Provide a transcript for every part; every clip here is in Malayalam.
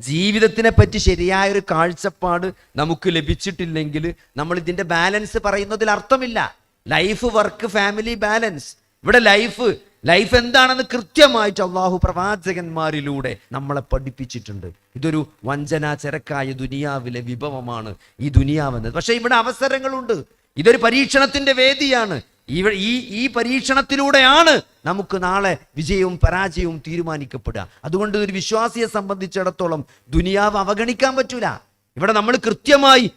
ജീവിതത്തിനെ പറ്റി ശരിയായൊരു കാഴ്ചപ്പാട് നമുക്ക് ലഭിച്ചിട്ടില്ലെങ്കിൽ നമ്മൾ ഇതിന്റെ ബാലൻസ് പറയുന്നതിൽ അർത്ഥമില്ല. ലൈഫ് വർക്ക് ഫാമിലി ബാലൻസ് ഇവിടെ ലൈഫ് ലൈഫ് എന്താണെന്ന് കൃത്യമായിട്ട് അള്ളാഹു പ്രവാചകന്മാരിലൂടെ നമ്മളെ പഠിപ്പിച്ചിട്ടുണ്ട്. ഇതൊരു വഞ്ചന ചരക്കായ ദുനിയാവിലെ വിഭവമാണ് ഈ ദുനിയാവെന്നത്. പക്ഷേ ഇവിടെ അവസരങ്ങളുണ്ട്. ഇതൊരു പരീക്ഷണത്തിന്റെ വേദിയാണ്. ഈ ഈ പരീക്ഷണത്തിലൂടെയാണ് നമുക്ക് നാളെ വിജയവും പരാജയവും തീരുമാനിക്കപ്പെടുക. അതുകൊണ്ട് ഒരു വിശ്വാസിയെ സംബന്ധിച്ചിടത്തോളം ദുനിയാവ് അവഗണിക്കാൻ പറ്റൂല. ഇവിടെ നമ്മൾ കൃത്യമായി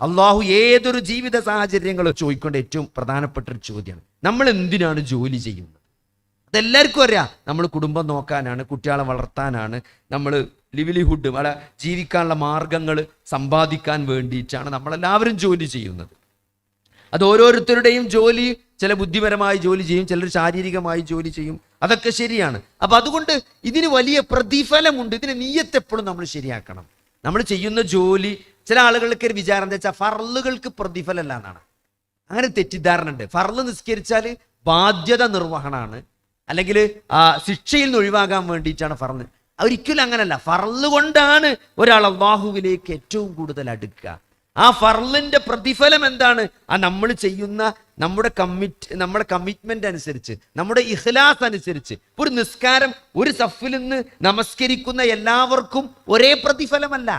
അള്ളാഹു ഏതൊരു ജീവിത സാഹചര്യങ്ങൾ ചോദിക്കേണ്ട ഏറ്റവും പ്രധാനപ്പെട്ട ഒരു ചോദ്യമാണ്. നമ്മൾ എന്തിനാണ് ജോലി ചെയ്യുന്നത്? അതെല്ലാവർക്കും അറിയാം. നമ്മൾ കുടുംബം നോക്കാനാണ് കുട്ടികളെ വളർത്താനാണ് നമ്മൾ ലിവ്ലിഹുഡ് അവിടെ ജീവിക്കാനുള്ള മാർഗങ്ങൾ സമ്പാദിക്കാൻ വേണ്ടിയിട്ടാണ് നമ്മളെല്ലാവരും ജോലി ചെയ്യുന്നത്. അത് ഓരോരുത്തരുടെയും ജോലി ചില ബുദ്ധിപരമായി ജോലി ചെയ്യും ചിലർ ശാരീരികമായി ജോലി ചെയ്യും. അതൊക്കെ ശരിയാണ്. അപ്പൊ അതുകൊണ്ട് ഇതിന് വലിയ പ്രതിഫലമുണ്ട്. ഇതിന് നീയത്തെപ്പോഴും നമ്മൾ ശരിയാക്കണം. നമ്മൾ ചെയ്യുന്ന ജോലി ചില ആളുകൾക്ക് ഒരു വിചാരം എന്താ വെച്ചാൽ ഫറലുകൾക്ക് പ്രതിഫലമല്ല എന്നാണ്. അങ്ങനെ തെറ്റിദ്ധാരണ ഉണ്ട്. ഫറൽ നിസ്കരിച്ചാൽ ബാധ്യത നിർവഹണമാണ് അല്ലെങ്കിൽ ശിക്ഷയിൽ നിന്ന് ഒഴിവാകാൻ വേണ്ടിയിട്ടാണ് ഫറന്ന് ഒരിക്കലും അങ്ങനല്ല. ഫറൽ കൊണ്ടാണ് ഒരാൾ അള്ളാഹുവിലേക്ക് ഏറ്റവും കൂടുതൽ അടുക്കുക. ആ ഫർലിന്റെ പ്രതിഫലം എന്താണ്? ആ നമ്മൾ ചെയ്യുന്ന നമ്മുടെ കമ്മിറ്റ് നമ്മുടെ കമ്മിറ്റ്മെന്റ് അനുസരിച്ച് നമ്മുടെ ഇഹ്ലാസ് അനുസരിച്ച് ഒരു നിസ്കാരം ഒരു സഫിൽ നിന്ന് നമസ്കരിക്കുന്ന എല്ലാവർക്കും ഒരേ പ്രതിഫലമല്ല.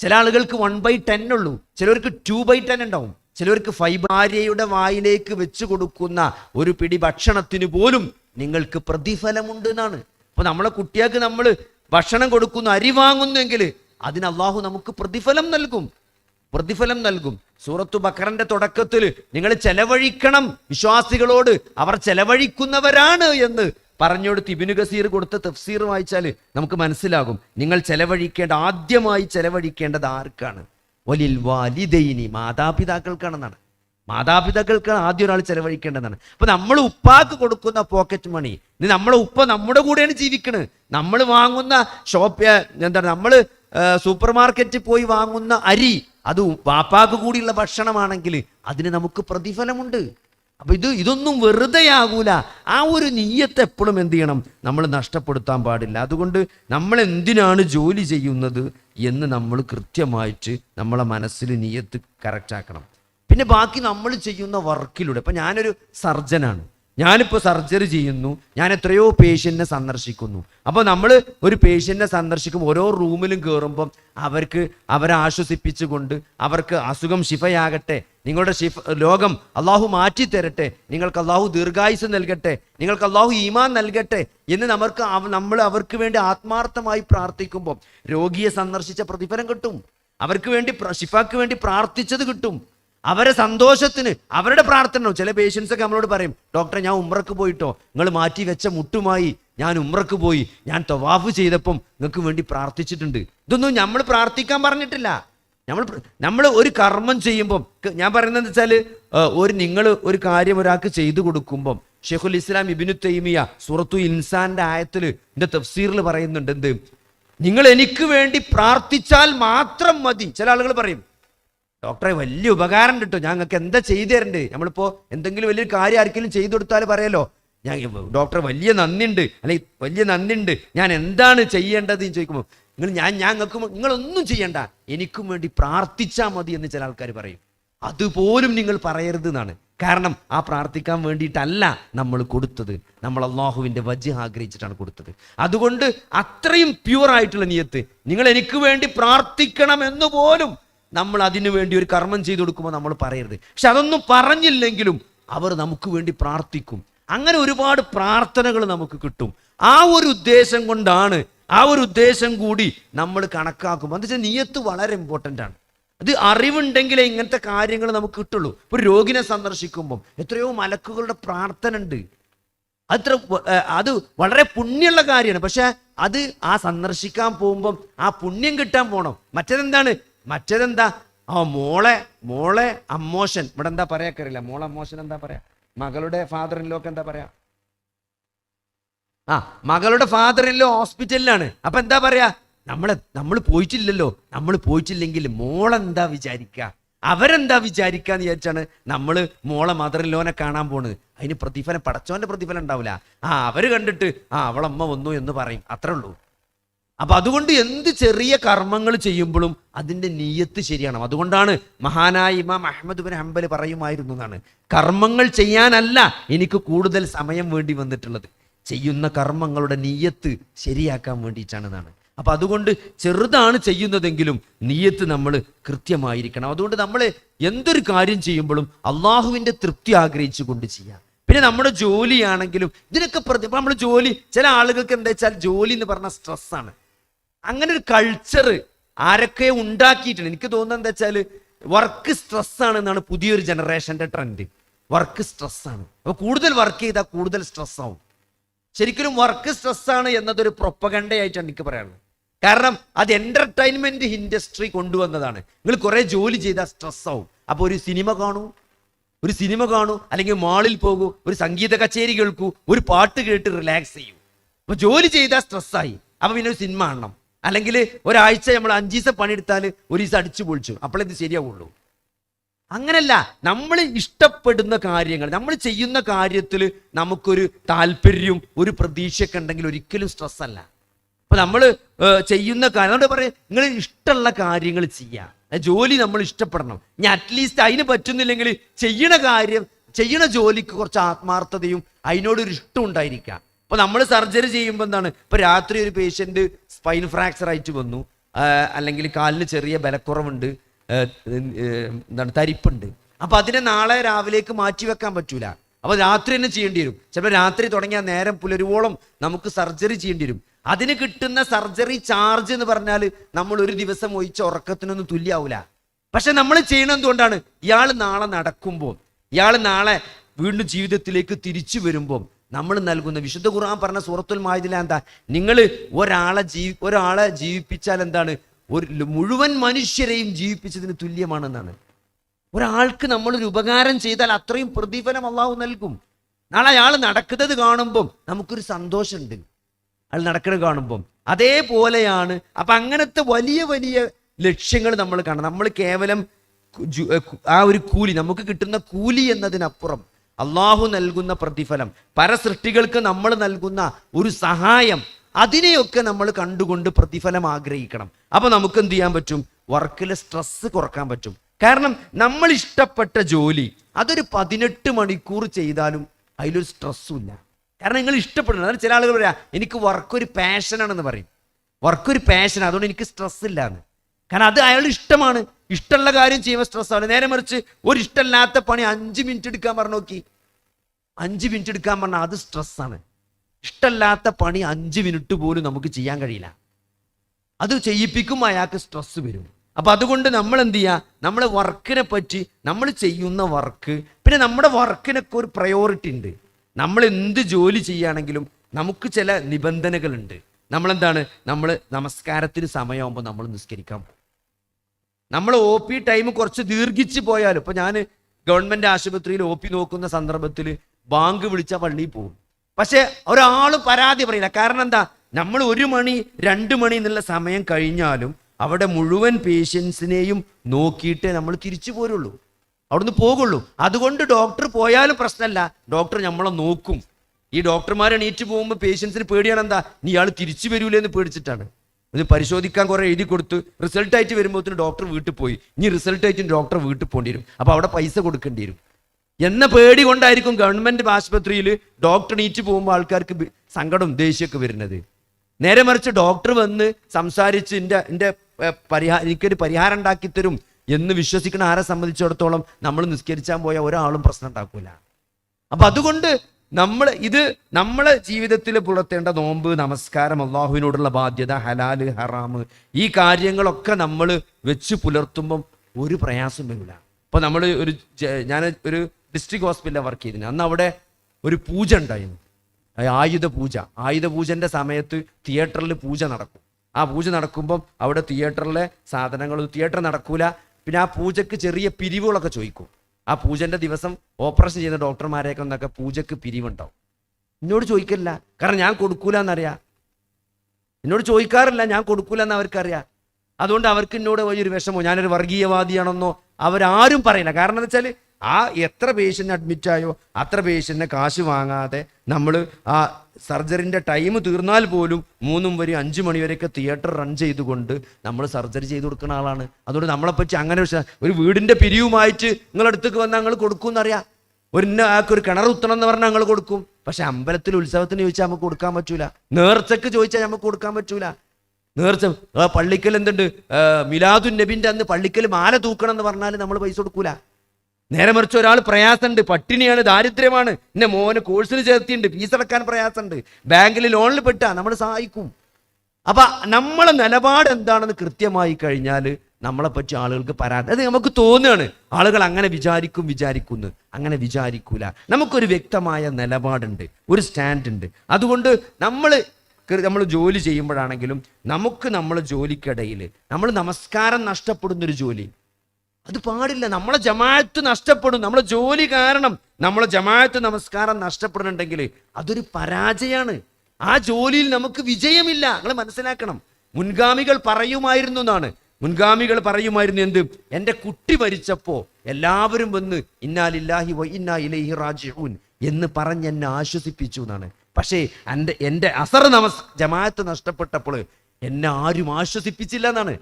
ചില ആളുകൾക്ക് വൺ ബൈ ടെൻ ഉള്ളൂ. ചിലവർക്ക് ടു ബൈ ടെൻ ഉണ്ടാവും. ചിലവർക്ക് ഫൈബാര്യയുടെ വായിലേക്ക് വെച്ച് കൊടുക്കുന്ന ഒരു പിടി ഭക്ഷണത്തിന് പോലും നിങ്ങൾക്ക് പ്രതിഫലമുണ്ട് എന്നാണ് അപ്പൊ നമ്മളെ കുട്ടികൾക്ക് നമ്മൾ ഭക്ഷണം കൊടുക്കുന്നു അരി വാങ്ങുന്നെങ്കിൽ അതിന് അള്ളാഹു നമുക്ക് പ്രതിഫലം നൽകും. പ്രതിഫലം നൽകും. സൂറത്തു ബക്കറിന്റെ തുടക്കത്തിൽ നിങ്ങൾ ചെലവഴിക്കണം. വിശ്വാസികളോട് അവർ ചെലവഴിക്കുന്നവരാണ് എന്ന് പറഞ്ഞോടുത്ത് ഇബിനു ഗസീർ കൊടുത്ത തഫ്സീർ വായിച്ചാൽ നമുക്ക് മനസ്സിലാകും. നിങ്ങൾ ചെലവഴിക്കേണ്ട ആദ്യമായി ചെലവഴിക്കേണ്ടത് ആർക്കാണ്? വലിൽ വാലിദൈനി മാതാപിതാക്കൾക്കാണെന്നാണ്. മാതാപിതാക്കൾക്കാണ് ആദ്യം ഒരാൾ ചെലവഴിക്കേണ്ടതാണ് അപ്പൊ നമ്മൾ ഉപ്പാക്ക് കൊടുക്കുന്ന പോക്കറ്റ് മണി ഇത് നമ്മളെ ഉപ്പ നമ്മുടെ കൂടെയാണ് ജീവിക്കുന്നത് നമ്മൾ വാങ്ങുന്ന ഷോപ്പ് എന്താണ് നമ്മൾ സൂപ്പർ മാർക്കറ്റിൽ പോയി വാങ്ങുന്ന അരി അത് വാപ്പാക്ക് കൂടിയുള്ള ഭക്ഷണമാണെങ്കിൽ അതിന് നമുക്ക് പ്രതിഫലമുണ്ട്. അപ്പൊ ഇത് ഇതൊന്നും വെറുതെയാകൂല. ആ ഒരു നീയത്തെ എപ്പോഴും എന്ത് ചെയ്യണം? നമ്മൾ നഷ്ടപ്പെടുത്താൻ പാടില്ല. അതുകൊണ്ട് നമ്മൾ എന്തിനാണ് ജോലി ചെയ്യുന്നത് എന്ന് നമ്മൾ കൃത്യമായിട്ട് നമ്മളെ മനസ്സിൽ നീയത്ത് കറക്റ്റ് ആക്കണം. പിന്നെ ബാക്കി നമ്മൾ ചെയ്യുന്ന വർക്കിലൂടെ ഇപ്പൊ ഞാനൊരു സർജനാണ് ഞാനിപ്പോൾ സർജറി ചെയ്യുന്നു ഞാൻ എത്രയോ പേഷ്യന്റിനെ സന്ദർശിക്കുന്നു. അപ്പോൾ നമ്മൾ ഒരു പേഷ്യന്റിനെ സന്ദർശിക്കുമ്പോൾ ഓരോ റൂമിലും കയറുമ്പം അവർക്ക് അവരെ ആശ്വസിപ്പിച്ചുകൊണ്ട് അവർക്ക് അസുഖം ശിഫയാകട്ടെ നിങ്ങളുടെ ശിഫ ലോകം അള്ളാഹു മാറ്റി തരട്ടെ നിങ്ങൾക്ക് അള്ളാഹു ദീർഘായുസ് നൽകട്ടെ നിങ്ങൾക്ക് അള്ളാഹു ഈമാൻ നൽകട്ടെ എന്ന് നമുക്ക് നമ്മൾ അവർക്ക് വേണ്ടി ആത്മാർത്ഥമായി പ്രാർത്ഥിക്കുമ്പോൾ രോഗിയെ സന്ദർശിച്ച പ്രതിഫലം കിട്ടും. അവർക്ക് വേണ്ടി ശിഫാക്ക് വേണ്ടി പ്രാർത്ഥിച്ചത് കിട്ടും. അവരെ സന്തോഷത്തിന് അവരുടെ പ്രാർത്ഥന ചില പേഷ്യൻസ് ഒക്കെ നമ്മളോട് പറയും ഡോക്ടറെ ഞാൻ ഉമ്രക്ക് പോയിട്ടോ? നിങ്ങൾ മാറ്റി വെച്ച മുട്ടുമായി ഞാൻ ഉമ്രക്ക് പോയി. ഞാൻ തവാഫ് ചെയ്തപ്പം നിങ്ങൾക്ക് വേണ്ടി പ്രാർത്ഥിച്ചിട്ടുണ്ട്. ഇതൊന്നും നമ്മൾ പ്രാർത്ഥിക്കാൻ പറഞ്ഞിട്ടില്ല. നമ്മൾ നമ്മൾ ഒരു കർമ്മം ചെയ്യുമ്പം ഞാൻ പറയുന്നത് വെച്ചാൽ ഒരു നിങ്ങൾ ഒരു കാര്യം ഒരാൾക്ക് ചെയ്തു കൊടുക്കുമ്പം ഷെയ്ഖുൽ ഇസ്ലാം ഇബിനു തൈമിയ സുറത്തു ഇൻസാന്റെ ആയത്തിൽ എന്റെ തഫ്സീറിൽ പറയുന്നുണ്ട് എന്ത്? നിങ്ങൾ എനിക്ക് വേണ്ടി പ്രാർത്ഥിച്ചാൽ മാത്രം മതി. ചില ആളുകൾ പറയും ഡോക്ടറെ വലിയ ഉപകാരം കിട്ടും. ഞങ്ങൾക്ക് എന്താ ചെയ്തു തരണ്ട്? നമ്മളിപ്പോ എന്തെങ്കിലും വലിയൊരു കാര്യം ആർക്കെങ്കിലും ചെയ്തു കൊടുത്താൽ പറയല്ലോ. ഞാൻ ഡോക്ടർ വലിയ നന്ദിയുണ്ട്. അല്ലെങ്കിൽ വലിയ നന്ദിയുണ്ട്. ഞാൻ എന്താണ് ചെയ്യേണ്ടത് എന്ന് ചോദിക്കുമ്പോൾ നിങ്ങൾ ഞാൻ ഞാൻ ഞങ്ങൾക്ക് നിങ്ങളൊന്നും ചെയ്യണ്ട. എനിക്കും വേണ്ടി പ്രാർത്ഥിച്ചാൽ മതി എന്ന് ചില ആൾക്കാർ പറയും. അതുപോലും നിങ്ങൾ പറയരുത് എന്നാണ്. കാരണം ആ പ്രാർത്ഥിക്കാൻ വേണ്ടിയിട്ടല്ല നമ്മൾ കൊടുത്തത്. നമ്മൾ അള്ളാഹുവിന്റെ വജ് ആഗ്രഹിച്ചിട്ടാണ് കൊടുത്തത്. അതുകൊണ്ട് അത്രയും പ്യുവർ ആയിട്ടുള്ള നിയത്ത് നിങ്ങൾ എനിക്ക് വേണ്ടി പ്രാർത്ഥിക്കണം എന്ന് പോലും നമ്മൾ അതിനു വേണ്ടി ഒരു കർമ്മം ചെയ്തു കൊടുക്കുമ്പോൾ നമ്മൾ പറയരുത്. പക്ഷെ അതൊന്നും പറഞ്ഞില്ലെങ്കിലും അവർ നമുക്ക് വേണ്ടി പ്രാർത്ഥിക്കും. അങ്ങനെ ഒരുപാട് പ്രാർത്ഥനകൾ നമുക്ക് കിട്ടും. ആ ഒരു ഉദ്ദേശം കൊണ്ടാണ് ആ ഒരു ഉദ്ദേശം കൂടി നമ്മൾ കണക്കാക്കും. എന്താ വെച്ചാൽ നിയത്ത് വളരെ ഇമ്പോർട്ടന്റ് ആണ്. അത് അറിവുണ്ടെങ്കിലേ ഇങ്ങനത്തെ കാര്യങ്ങൾ നമുക്ക് കിട്ടുള്ളൂ. ഇപ്പൊ രോഗിനെ സന്ദർശിക്കുമ്പം എത്രയോ മലക്കുകളുടെ പ്രാർത്ഥന ഉണ്ട് അത്ര അത് വളരെ പുണ്യമുള്ള കാര്യമാണ്. പക്ഷെ അത് ആ സന്ദർശിക്കാൻ പോകുമ്പം ആ പുണ്യം കിട്ടാൻ പോണം. മറ്റേതെന്താണ്? മറ്റേതെന്താ? ആ മോളെ മോളെ അമ്മോഷൻ ഇവിടെ എന്താ പറയാ? കറിയില്ല മോളെ അമ്മോഷൻ എന്താ പറയാ? മകളുടെ ഫാദർ ഇൻ ഒക്കെ എന്താ പറയാ? ആ മകളുടെ ഫാദർ ഇൻലോ ഹോസ്പിറ്റലിലാണ് അപ്പൊ എന്താ പറയാ? നമ്മളെ നമ്മൾ പോയിട്ടില്ലല്ലോ. നമ്മൾ പോയിട്ടില്ലെങ്കിൽ മോളെന്താ വിചാരിക്കുക അവരെന്താ വിചാരിക്കാന്ന് വിചാരിച്ചാണ് നമ്മൾ മോളെ മദർ ലോനെ കാണാൻ പോണത്. അതിന് പ്രതിഫലം പടച്ചോന്റെ പ്രതിഫലം ഉണ്ടാവില്ല ആ അവർ കണ്ടിട്ട് ആ അവളമ്മ വന്നു എന്ന് പറയും. അത്രേ ഉള്ളൂ. അപ്പൊ അതുകൊണ്ട് എന്ത് ചെറിയ കർമ്മങ്ങൾ ചെയ്യുമ്പോഴും അതിന്റെ നീയത്ത് ശരിയാണ്. അതുകൊണ്ടാണ് മഹാനായ ഇമാം അഹമ്മദ് ബിൻ ഹംബൽ പറയുമായിരുന്നു എന്നാണ്. കർമ്മങ്ങൾ ചെയ്യാനല്ല എനിക്ക് കൂടുതൽ സമയം വേണ്ടി വന്നിട്ടുള്ളത്. ചെയ്യുന്ന കർമ്മങ്ങളുടെ നീയത്ത് ശരിയാക്കാൻ വേണ്ടിയിട്ടാണെന്നാണ് അപ്പൊ അതുകൊണ്ട് ചെറുതാണ് ചെയ്യുന്നതെങ്കിലും നീയത്ത് നമ്മൾ കൃത്യമായിരിക്കണം. അതുകൊണ്ട് നമ്മൾ എന്തൊരു കാര്യം ചെയ്യുമ്പോഴും അള്ളാഹുവിന്റെ തൃപ്തി ആഗ്രഹിച്ചു കൊണ്ട് ചെയ്യാം. പിന്നെ നമ്മുടെ ജോലിയാണെങ്കിലും ഇതിനൊക്കെ പ്രതി നമ്മൾ ജോലി ചില ആളുകൾക്ക് എന്താ വെച്ചാൽ ജോലി എന്ന് പറഞ്ഞ സ്ട്രെസ്സാണ് അങ്ങനെ ഒരു കൾച്ചർ ആരൊക്കെ ഉണ്ടാക്കിയിട്ടുണ്ട്. എനിക്ക് തോന്നുന്നത് എന്താ വെച്ചാൽ വർക്ക് സ്ട്രെസ് ആണ് എന്നാണ് പുതിയൊരു ജനറേഷന്റെ ട്രെൻഡ് വർക്ക് സ്ട്രെസ് ആണ്. അപ്പൊ കൂടുതൽ വർക്ക് ചെയ്താൽ കൂടുതൽ സ്ട്രെസ് ആവും. ശരിക്കും വർക്ക് സ്ട്രെസ് ആണ് എന്നതൊരു പ്രൊപ്പഗണ്ടയായിട്ടാണ് എനിക്ക് പറയാനുള്ളത്. കാരണം അത് എന്റർടൈൻമെന്റ് ഇൻഡസ്ട്രി കൊണ്ടുവന്നതാണ്. നിങ്ങൾ കുറെ ജോലി ചെയ്താൽ സ്ട്രെസ് ആവും. അപ്പൊ ഒരു സിനിമ കാണൂ. ഒരു സിനിമ കാണൂ. അല്ലെങ്കിൽ മാളിൽ പോകൂ. ഒരു സംഗീത കച്ചേരി കേൾക്കൂ. ഒരു പാട്ട് കേട്ട് റിലാക്സ് ചെയ്യൂ. അപ്പൊ ജോലി ചെയ്താൽ സ്ട്രെസ്സായി അപ്പൊ പിന്നെ ഒരു സിനിമ കാണണം. അല്ലെങ്കിൽ ഒരാഴ്ച നമ്മൾ അഞ്ച് ദിവസം പണിയെടുത്താൽ ഒരു ദിവസം അടിച്ചു പൊളിച്ചു. അപ്പോഴേ ഇത് ശരിയാവുള്ളൂ. അങ്ങനല്ല നമ്മൾ ഇഷ്ടപ്പെടുന്ന കാര്യങ്ങൾ നമ്മൾ ചെയ്യുന്ന കാര്യത്തിൽ നമുക്കൊരു താല്പര്യവും ഒരു പ്രതീക്ഷയൊക്കെ ഉണ്ടെങ്കിൽ ഒരിക്കലും സ്ട്രെസ് അല്ല. അപ്പൊ നമ്മൾ ചെയ്യുന്ന കാര്യം അതുകൊണ്ട് പറയാം നിങ്ങൾ ഇഷ്ടമുള്ള കാര്യങ്ങൾ ചെയ്യാം. ജോലി നമ്മൾ ഇഷ്ടപ്പെടണം. ഇനി അറ്റ്ലീസ്റ്റ് അതിന് പറ്റുന്നില്ലെങ്കിൽ ചെയ്യണ കാര്യം ചെയ്യണ ജോലിക്ക് കുറച്ച് ആത്മാർത്ഥതയും അതിനോടൊരു ഇഷ്ടം ഉണ്ടായിരിക്കാം. അപ്പൊ നമ്മൾ സർജറി ചെയ്യുമ്പോൾ എന്താണ്? ഇപ്പൊ രാത്രി ഒരു പേഷ്യന്റ് സ്പൈൻ ഫ്രാക്ചർ ആയിട്ട് വന്നു. അല്ലെങ്കിൽ കാലിന് ചെറിയ ബലക്കുറവുണ്ട്. എന്താണ് തരിപ്പുണ്ട്. അപ്പൊ അതിനെ നാളെ രാവിലേക്ക് മാറ്റി വെക്കാൻ പറ്റൂല. അപ്പോൾ രാത്രി തന്നെ ചെയ്യേണ്ടി വരും. ചിലപ്പോൾ രാത്രി തുടങ്ങിയ നേരം പുലരുവോളം നമുക്ക് സർജറി ചെയ്യേണ്ടി വരും. അതിന് കിട്ടുന്ന സർജറി ചാർജ് എന്ന് പറഞ്ഞാൽ നമ്മൾ ഒരു ദിവസം ഒഴിച്ച ഉറക്കത്തിനൊന്നും തുല്യാവൂല. പക്ഷെ നമ്മൾ ചെയ്യണത് എന്തുകൊണ്ടാണ്? ഇയാൾ നാളെ നടക്കുമ്പോൾ ഇയാൾ നാളെ വീണ്ടും ജീവിതത്തിലേക്ക് തിരിച്ചു വരുമ്പോൾ നമ്മൾ നൽകുന്ന വിശുദ്ധ ഖുർആൻ പറഞ്ഞ സൂറത്തുൽ മായതില എന്താ? നിങ്ങൾ ഒരാളെ ജീവി ഒരാളെ ജീവിപ്പിച്ചാൽ എന്താണ്? ഒരു മുഴുവൻ മനുഷ്യരെയും ജീവിപ്പിച്ചതിന് തുല്യമാണെന്നാണ്. ഒരാൾക്ക് നമ്മളൊരു ഉപകാരം ചെയ്താൽ അത്രയും പ്രതിഫലം അള്ളാഹു നൽകും. നാളെ അയാൾ നടക്കുന്നത് കാണുമ്പം നമുക്കൊരു സന്തോഷമുണ്ട്. അയാൾ നടക്കുന്നത് കാണുമ്പം. അതേപോലെയാണ് അപ്പൊ അങ്ങനത്തെ വലിയ വലിയ ലക്ഷ്യങ്ങൾ നമ്മൾ കാണണം. നമ്മൾ കേവലം ആ ഒരു കൂലി നമുക്ക് കിട്ടുന്ന കൂലി എന്നതിനപ്പുറം അള്ളാഹു നൽകുന്ന പ്രതിഫലം പരസൃഷ്ടികൾക്ക് നമ്മൾ നൽകുന്ന ഒരു സഹായം അതിനെയൊക്കെ നമ്മൾ കണ്ടുകൊണ്ട് പ്രതിഫലം ആഗ്രഹിക്കണം. അപ്പൊ നമുക്ക് എന്ത് ചെയ്യാൻ പറ്റും? വർക്കിലെ സ്ട്രെസ് കുറയ്ക്കാൻ പറ്റും. കാരണം നമ്മൾ ഇഷ്ടപ്പെട്ട ജോലി അതൊരു പതിനെട്ട് മണിക്കൂർ ചെയ്താലും അതിലൊരു സ്ട്രെസ്സും ഇല്ല. കാരണം നിങ്ങൾ ഇഷ്ടപ്പെടുന്നു. അതായത് ചില ആളുകൾ പറയാ എനിക്ക് വർക്ക് ഒരു പാഷനാണെന്ന് പറയും. വർക്ക് ഒരു പാഷൻ അതുകൊണ്ട് എനിക്ക് സ്ട്രെസ് ഇല്ല എന്ന് കാരണം അത് അയാൾ ഇഷ്ടമാണ്. ഇഷ്ടമുള്ള കാര്യം ചെയ്യുമ്പോൾ സ്ട്രെസ് ആണ് നേരെ മറിച്ച് ഒരു ഇഷ്ടമില്ലാത്ത പണി അഞ്ച് മിനിറ്റ് എടുക്കാൻ പറഞ്ഞു നോക്കി. അഞ്ച് മിനിറ്റ് എടുക്കാൻ പറഞ്ഞാൽ അത് സ്ട്രെസ്സാണ് ഇഷ്ടമില്ലാത്ത പണി അഞ്ച് മിനിറ്റ് പോലും നമുക്ക് ചെയ്യാൻ കഴിയില്ല. അത് ചെയ്യിപ്പിക്കും അയാൾക്ക് സ്ട്രെസ് വരും. അപ്പൊ അതുകൊണ്ട് നമ്മൾ എന്ത് ചെയ്യുക നമ്മളെ വർക്കിനെ പറ്റി നമ്മൾ ചെയ്യുന്ന വർക്ക് പിന്നെ നമ്മുടെ വർക്കിനൊക്കെ ഒരു പ്രയോറിറ്റി ഉണ്ട്. നമ്മൾ എന്ത് ജോലി ചെയ്യുകയാണെങ്കിലും നമുക്ക് ചില നിബന്ധനകളുണ്ട്. നമ്മളെന്താണ്? നമ്മൾ നമസ്കാരത്തിന് സമയമാകുമ്പോൾ നമ്മൾ നിസ്കരിക്കാം. നമ്മൾ ഒ പി ടൈം കുറച്ച് ദീർഘിച്ച് പോയാലും ഇപ്പൊ ഞാൻ ഗവൺമെന്റ് ആശുപത്രിയിൽ ഒ പി നോക്കുന്ന സന്ദർഭത്തിൽ ബാങ്ക് വിളിച്ച പള്ളിയിൽ പോകും. പക്ഷേ ഒരാൾ പരാതി പറയില്ല. കാരണം എന്താ? നമ്മൾ ഒരു മണി രണ്ട് മണി എന്നുള്ള സമയം കഴിഞ്ഞാലും അവിടെ മുഴുവൻ പേഷ്യൻസിനെയും നോക്കിയിട്ടേ നമ്മൾ തിരിച്ചു പോരുള്ളൂ. അവിടുന്ന് പോകുള്ളൂ. അതുകൊണ്ട് ഡോക്ടർ പോയാലും പ്രശ്നമല്ല. ഡോക്ടർ നമ്മളെ നോക്കും. ഈ ഡോക്ടർമാരെ എണീറ്റ് പോകുമ്പോൾ പേഷ്യൻസിന് പേടിയാണ് എന്താ? നീ ആൾ തിരിച്ചു വരൂലേ എന്ന് പേടിച്ചിട്ടാണ്. ഇത് പരിശോധിക്കാൻ കുറെ എഴുതി കൊടുത്ത് റിസൾട്ട് ആയിട്ട് വരുമ്പോഴത്തേന് ഡോക്ടർ വീട്ടിൽ പോയി. ഇനി റിസൾട്ട് ആയിട്ട് ഡോക്ടർ വീട്ടിൽ പോകേണ്ടി വരും. അപ്പോൾ അവിടെ പൈസ കൊടുക്കേണ്ടി വരും. എന്ന പേടി കൊണ്ടായിരിക്കും ഗവൺമെന്റ് ആശുപത്രിയിൽ ഡോക്ടർ നീറ്റ് പോകുമ്പോൾ ആൾക്കാർക്ക് സങ്കടം ദേഷ്യമൊക്കെ വരുന്നത്. നേരെ മറിച്ച് ഡോക്ടർ വന്ന് സംസാരിച്ച് എന്റെ എന്റെ പരിഹാരം എനിക്കൊരു പരിഹാരം ഉണ്ടാക്കി തരും എന്ന് വിശ്വസിക്കുന്ന ആരെ സംബന്ധിച്ചിടത്തോളം നമ്മൾ നിസ്കരിച്ചാൽ പോയ ഒരാളും പ്രശ്നം ഉണ്ടാക്കൂല. അപ്പൊ അതുകൊണ്ട് നമ്മൾ ഇത് നമ്മളെ ജീവിതത്തിൽ പുലർത്തേണ്ട നോമ്പ് നമസ്കാരം അള്ളാഹുവിനോടുള്ള ബാധ്യത ഹലാൽ ഹറാമ് ഈ കാര്യങ്ങളൊക്കെ നമ്മൾ വെച്ച് പുലർത്തുമ്പം ഒരു പ്രയാസം വരില്ല. അപ്പൊ നമ്മൾ ഒരു ഞാൻ ഒരു ഡിസ്ട്രിക്ട് ഹോസ്പിറ്റലിൽ വർക്ക് ചെയ്തിരുന്നു അന്ന് അവിടെ ഒരു പൂജ ഉണ്ടായിരുന്നു. ആയുധ പൂജ. ആയുധ പൂജന്റെ സമയത്ത് തിയേറ്ററിൽ പൂജ നടക്കും. ആ പൂജ നടക്കുമ്പം അവിടെ തിയേറ്ററിലെ സാധനങ്ങൾ തിയേറ്റർ നടക്കൂല. പിന്നെ ആ പൂജക്ക് ചെറിയ പിരിവുകളൊക്കെ ചോദിക്കും. ആ പൂജന്റെ ദിവസം ഓപ്പറേഷൻ ചെയ്യുന്ന ഡോക്ടർമാരെയൊക്കെ ഒന്നൊക്കെ പൂജക്ക് പിരിവുണ്ടാവും. എന്നോട് ചോദിക്കില്ല കാരണം ഞാൻ കൊടുക്കൂല എന്നറിയാം എന്നോട് ചോദിക്കാറില്ല. ഞാൻ കൊടുക്കൂല എന്ന് അവർക്കറിയാം. അതുകൊണ്ട് അവർക്ക് എന്നോട് വലിയൊരു വിഷമോ. ഞാനൊരു വർഗീയവാദിയാണെന്നോ അവരാരും പറയില്ല. കാരണം എന്താ വെച്ചാൽ ആ എത്ര പേഷ്യന്റ് അഡ്മിറ്റായോ അത്ര പേഷ്യന്റെ കാശ് വാങ്ങാതെ നമ്മൾ ആ സർജറിന്റെ ടൈം തീർന്നാൽ പോലും മൂന്നും വരെ അഞ്ച് മണിവരെയൊക്കെ തിയേറ്റർ റൺ ചെയ്തുകൊണ്ട് നമ്മൾ സർജറി ചെയ്ത് കൊടുക്കുന്ന ആളാണ്. അതുകൊണ്ട് നമ്മളെപ്പറ്റി അങ്ങനെ ഒരു ഒരു വീടിന്റെ പിരിവുമായിട്ട് നിങ്ങളടുത്തേക്ക് വന്നാൽ ഞങ്ങൾ കൊടുക്കുമെന്നറിയാം. ഒരു ഇന്ന ആൾക്ക് ഒരു കിണർ കുത്തണം എന്ന് പറഞ്ഞാൽ ഞങ്ങൾ കൊടുക്കും. പക്ഷെ അമ്പലത്തിൽ ഉത്സവത്തിന് ചോദിച്ചാൽ നമുക്ക് കൊടുക്കാൻ പറ്റൂല. നേർച്ചക്ക് ചോദിച്ചാൽ നമുക്ക് കൊടുക്കാൻ പറ്റൂല. നേർച്ച പള്ളിക്കൽ എന്തുണ്ട്? മിലാദുൻ നബിന്റെ അന്ന് പള്ളിക്കൽ മാല തൂക്കണം എന്ന് പറഞ്ഞാൽ നമ്മൾ പൈസ കൊടുക്കൂല. നേരെ മറിച്ച് ഒരാൾ പ്രയാസമുണ്ട്. പട്ടിണിയാണ് ദാരിദ്ര്യമാണ്. എന്നെ മോനെ കോഴ്സിന് ചേർത്തിയുണ്ട് ഫീസ് അടക്കാൻ പ്രയാസമുണ്ട്. ബാങ്കിൽ ലോണിൽ പെട്ടാ നമ്മൾ സഹായിക്കും. അപ്പൊ നമ്മളെ നിലപാട് എന്താണെന്ന് കൃത്യമായി കഴിഞ്ഞാൽ നമ്മളെ പറ്റി ആളുകൾക്ക് പരാതി അത് നമുക്ക് തോന്നുകയാണ്. ആളുകൾ അങ്ങനെ വിചാരിക്കും വിചാരിക്കുന്നു. അങ്ങനെ വിചാരിക്കൂല. നമുക്കൊരു വ്യക്തമായ നിലപാടുണ്ട്. ഒരു സ്റ്റാൻഡ് ഉണ്ട് അതുകൊണ്ട് നമ്മൾ നമ്മൾ ജോലി ചെയ്യുമ്പോഴാണെങ്കിലും നമുക്ക് നമ്മളെ ജോലിക്കിടയിൽ നമ്മൾ നമസ്കാരം നഷ്ടപ്പെടുന്നൊരു ജോലി അത് പാടില്ല. നമ്മളെ ജമാഅത്ത് നഷ്ടപ്പെടും. നമ്മളെ ജോലി കാരണം നമ്മളെ ജമാഅത്ത് നമസ്കാരം നഷ്ടപ്പെടുന്നുണ്ടെങ്കിൽ അതൊരു പരാജയമാണ്. ആ ജോലിയിൽ നമുക്ക് വിജയമില്ല. നിങ്ങൾ മനസ്സിലാക്കണം. മുൻഗാമികൾ പറയുമായിരുന്നു എന്നാണ്. മുൻഗാമികൾ പറയുമായിരുന്നു എന്ത്? എന്റെ കുട്ടി മരിച്ചപ്പോ എല്ലാവരും വന്ന് ഇന്നാലില്ലാഹി വ ഇന്നാ ഇലൈഹി റാജിഊൻ എന്ന് പറഞ്ഞ് എന്നെ ആശ്വസിപ്പിച്ചു എന്നാണ്. പക്ഷേ എന്റെ എന്റെ അസർ നമസ് ജമാഅത്ത് നഷ്ടപ്പെട്ടപ്പോൾ എന്നെ ആരും ആശ്വസിപ്പിച്ചില്ല എന്നാണ്.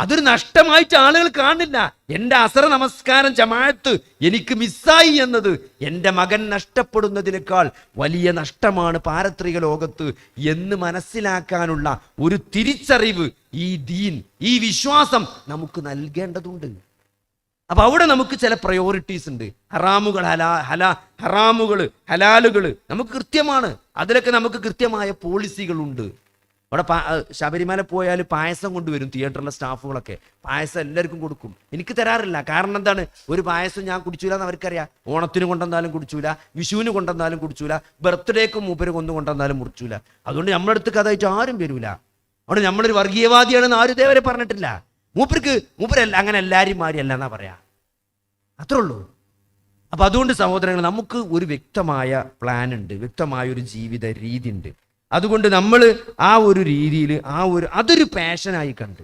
അതൊരു നഷ്ടമായിട്ട് ആളുകൾ കാണില്ല എന്റെ അസറ നമസ്കാരം ജമാഅത്ത് എനിക്ക് മിസ്സായി എന്നത് എന്റെ മകൻ നഷ്ടപ്പെടുന്നതിനേക്കാൾ വലിയ നഷ്ടമാണ് പാരത്രിക ലോകത്ത് എന്ന് മനസ്സിലാക്കാനുള്ള ഒരു തിരിച്ചറിവ് ഈ ദീൻ ഈ വിശ്വാസം നമുക്ക് നൽകേണ്ടതുണ്ട്. അപ്പൊ അവിടെ നമുക്ക് ചില പ്രയോറിറ്റീസ് ഉണ്ട്. ഹറാമുകൾ ഹലാ ഹലാ ഹറാമുകൾ ഹലാലുകൾ നമുക്ക് കൃത്യമാണ്. അതിലൊക്കെ നമുക്ക് കൃത്യമായ പോളിസികളുണ്ട് അവിടെ ശബരിമല പോയാൽ പായസം കൊണ്ടുവരും തിയേറ്ററിലെ സ്റ്റാഫുകളൊക്കെ. പായസം എല്ലാവർക്കും കൊടുക്കും. എനിക്ക് തരാറില്ല. കാരണം എന്താണ്? ഒരു പായസം ഞാൻ കുടിച്ചൂല എന്ന് അവർക്കറിയാം. ഓണത്തിന് കൊണ്ടുവന്നാലും കുടിച്ചൂല. വിഷുവിന് കൊണ്ടുവന്നാലും കുടിച്ചൂല. ബർത്ത്ഡേക്ക് മൂപ്പര് കൊന്നു കൊണ്ടുവന്നാലും മുറിച്ചൂല. അതുകൊണ്ട് നമ്മുടെ അടുത്ത് കഥയായിട്ട് ആരും വരൂല. അവിടെ നമ്മളൊരു വർഗീയവാദിയാണെന്ന് ആരും ഇതേവരെ പറഞ്ഞിട്ടില്ല. മൂപ്പർക്ക് മൂപ്പരല്ല അങ്ങനെ എല്ലാവരും മാറിയല്ല എന്നാ പറയാ. അത്രേ ഉള്ളൂ. അപ്പൊ അതുകൊണ്ട് സഹോദരങ്ങൾ നമുക്ക് ഒരു വ്യക്തമായ പ്ലാൻ ഉണ്ട്. വ്യക്തമായ ഒരു ജീവിത രീതി ഉണ്ട്. അതുകൊണ്ട് നമ്മൾ ആ ഒരു രീതിയിൽ ആ ഒരു അതൊരു പാഷനായി കണ്ട്.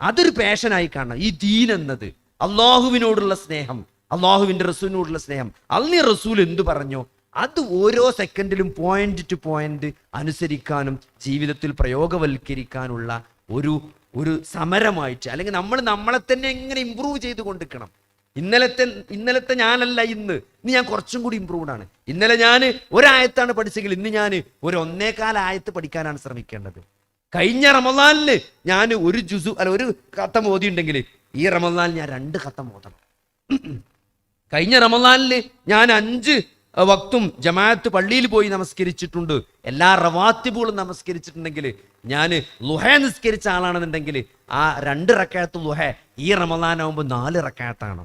അതൊരു പാഷനായി കാണണം. ഈ ദീൻ എന്നത് അള്ളാഹുവിനോടുള്ള സ്നേഹം അള്ളാഹുവിന്റെ റസൂലിനോടുള്ള സ്നേഹം. അള്ളി റസൂൽ എന്തു പറഞ്ഞോ അത് ഓരോ സെക്കൻഡിലും പോയിന്റ് ടു പോയിന്റ് അനുസരിക്കാനും ജീവിതത്തിൽ പ്രയോഗവൽക്കരിക്കാനുള്ള ഒരു ഒരു സമരമായിട്ട് അല്ലെങ്കിൽ നമ്മൾ നമ്മളെ തന്നെ എങ്ങനെ ഇമ്പ്രൂവ് ചെയ്ത് കൊണ്ടിരിക്കണം ഇന്നലത്തെ ഇന്നലത്തെ ഞാനല്ല ഇന്ന്. ഇന്ന് ഞാൻ കുറച്ചും കൂടി ഇമ്പ്രൂവ്ഡ് ആണ്. ഇന്നലെ ഞാൻ ഒരായത്താണ് പഠിച്ചെങ്കിൽ ഇന്ന് ഞാൻ ഒരു ഒന്നേകാല ആയത്ത് പഠിക്കാനാണ് ശ്രമിക്കേണ്ടത്. കഴിഞ്ഞ റമദാനിൽ ഞാൻ ഒരു ജുസു അല്ല ഒരു കത്തം ഓതിയുണ്ടെങ്കിൽ ഈ റമദാനിൽ ഞാൻ രണ്ട് കത്തം ഓതണം കഴിഞ്ഞ റമദാനിൽ ഞാൻ അഞ്ച് വക്തും ജമാഅത്ത് പള്ളിയിൽ പോയി നമസ്കരിച്ചിട്ടുണ്ട്. എല്ലാ റവാത്തിബുകളും നമസ്കരിച്ചിട്ടുണ്ടെങ്കിൽ ഞാൻ ലുഹ നിസ്കരിച്ച ആളാണെന്നുണ്ടെങ്കിൽ ആ രണ്ട് റക്കായത്ത് ലുഹ ഈ റമദാനാവുമ്പോൾ നാല് റക്കായത്താണ്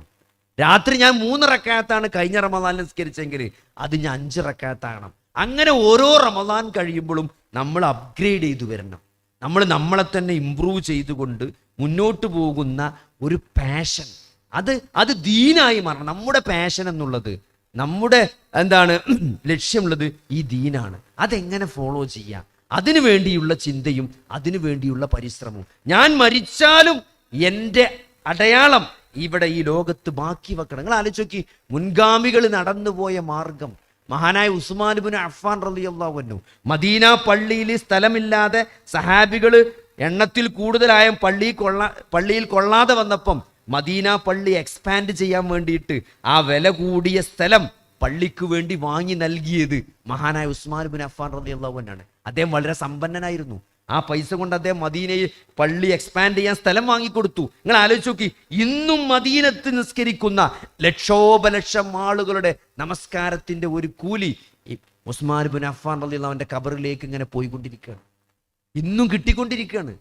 രാത്രി ഞാൻ മൂന്ന് റക്കായത്താണ് കഴിഞ്ഞ റമദാൻ നിസ്കരിച്ചെങ്കിൽ അത് ഞാൻ അഞ്ച് റക്കായത്താണ് അങ്ങനെ ഓരോ റമദാൻ കഴിയുമ്പോഴും നമ്മൾ അപ്ഗ്രേഡ് ചെയ്തു വരണം. നമ്മൾ നമ്മളെ തന്നെ ഇമ്പ്രൂവ് ചെയ്തുകൊണ്ട് മുന്നോട്ട് പോകുന്ന ഒരു പാഷൻ അത് അത് ദീനായി മാറണം. നമ്മുടെ പാഷൻ എന്നുള്ളത് നമ്മുടെ എന്താണ് ലക്ഷ്യമുള്ളത് ഈ ദീനാണ്. അതെങ്ങനെ ഫോളോ ചെയ്യാം? അതിനു വേണ്ടിയുള്ള ചിന്തയും അതിനു വേണ്ടിയുള്ള പരിശ്രമവും. ഞാൻ മരിച്ചാലും എന്റെ അടയാളം ഇവിടെ ഈ ലോകത്ത് ബാക്കി വെക്കണം. നിങ്ങൾ ആലോചിച്ച് മുൻഗാമികൾ നടന്നുപോയ മാർഗം. മഹാനായ ഉസ്മാൻ അഫ്ഫാൻ റളിയല്ലാഹു മദീന പള്ളിയിൽ സ്ഥലമില്ലാതെ സഹാബികൾ എണ്ണത്തിൽ കൂടുതലായ പള്ളി കൊള്ളാ പള്ളിയിൽ കൊള്ളാതെ വന്നപ്പം മദീന പള്ളി എക്സ്പാൻഡ് ചെയ്യാൻ വേണ്ടിയിട്ട് ആ വില കൂടിയ സ്ഥലം പള്ളിക്ക് വേണ്ടി വാങ്ങി നൽകിയത് മഹാനായ ഉസ്മാൻ ബിൻ അഫ്ഫാൻ റളിയല്ലാഹു ആണ്. അദ്ദേഹം വളരെ സമ്പന്നനായിരുന്നു. ആ പൈസ കൊണ്ട് അദ്ദേഹം മദീനയിൽ പള്ളി എക്സ്പാൻഡ് ചെയ്യാൻ സ്ഥലം വാങ്ങിക്കൊടുത്തു. നിങ്ങൾ ആലോചിച്ച് നോക്കി ഇന്നും മദീനത്ത് നിസ്കരിക്കുന്ന ലക്ഷോപലക്ഷം ആളുകളുടെ നമസ്കാരത്തിന്റെ ഒരു കൂലി ഉസ്മാൻ ബിൻ അഫ്ഫാൻ അവന്റെ കബറിലേക്ക് ഇങ്ങനെ പോയിക്കൊണ്ടിരിക്കുകയാണ്. ഇന്നും കിട്ടിക്കൊണ്ടിരിക്കുകയാണ്.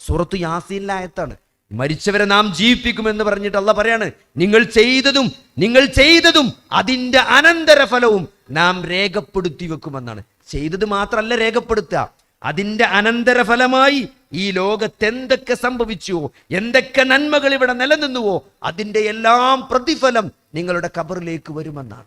സൂറത്ത് യാസീനിലായത്താണ് മരിച്ചവരെ നാം ജീവിപ്പിക്കുമെന്ന് പറഞ്ഞിട്ട് അല്ല പറയാണ് നിങ്ങൾ ചെയ്തതും നിങ്ങൾ ചെയ്തതും അതിന്റെ അനന്തരഫലവും നാം രേഖപ്പെടുത്തി വെക്കുമെന്നാണ്. ചെയ്തത് മാത്രമല്ല രേഖപ്പെടുത്തുക. അതിന്റെ അനന്തരഫലമായി ഈ ലോകത്ത് എന്തൊക്കെ സംഭവിച്ചുവോ എന്തൊക്കെ നന്മകൾ ഇവിടെ നിലനിന്നുവോ അതിന്റെ എല്ലാം പ്രതിഫലം നിങ്ങളുടെ കബറിലേക്ക് വരുമെന്നാണ്.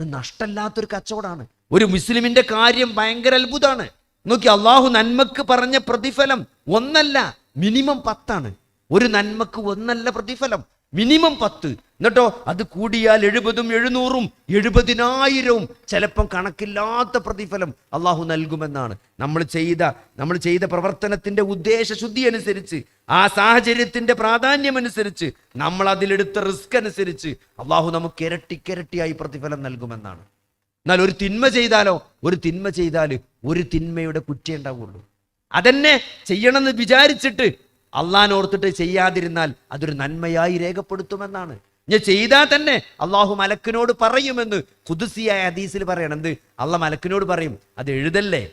ഇത് നഷ്ടമല്ലാത്തൊരു കച്ചവടമാണ്. ഒരു മുസ്ലിമിന്റെ കാര്യം ഭയങ്കര അത്ഭുതമാണ്. നോക്കി അള്ളാഹു നന്മക്ക് പറഞ്ഞ പ്രതിഫലം ഒന്നല്ല മിനിമം പത്താണ്. ഒരു നന്മക്ക് ഒന്നല്ല പ്രതിഫലം. മിനിമം പത്ത്. എന്നിട്ടോ അത് കൂടിയാൽ എഴുപതും എഴുന്നൂറും എഴുപതിനായിരവും. ചിലപ്പം കണക്കില്ലാത്ത പ്രതിഫലം അള്ളാഹു നൽകുമെന്നാണ്. നമ്മൾ ചെയ്ത നമ്മൾ ചെയ്ത പ്രവർത്തനത്തിന്റെ ഉദ്ദേശ ശുദ്ധി അനുസരിച്ച് ആ സാഹചര്യത്തിന്റെ പ്രാധാന്യം അനുസരിച്ച് നമ്മൾ അതിലെടുത്ത റിസ്ക് അനുസരിച്ച് അള്ളാഹു നമുക്ക് ഇരട്ടിക്കിരട്ടിയായി പ്രതിഫലം നൽകുമെന്നാണ്. എന്നാൽ ഒരു തിന്മ ചെയ്താലോ ഒരു തിന്മ ചെയ്താൽ ഒരു തിന്മയുടെ കുറ്റേ ഉണ്ടാവുള്ളൂ. അതെന്നെ ചെയ്യണമെന്ന് വിചാരിച്ചിട്ട് അള്ളഹാനോർത്തിട്ട് ചെയ്യാതിരുന്നാൽ അതൊരു നന്മയായി രേഖപ്പെടുത്തുമെന്നാണ്. ഞാൻ ചെയ്താൽ തന്നെ അള്ളാഹു മലക്കിനോട് പറയുമെന്ന് കുതിസിയായ ഹദീസിൽ പറയണം. എന്ത്? അള്ള മലക്കിനോട് പറയും അത് എഴുതല്ലേ?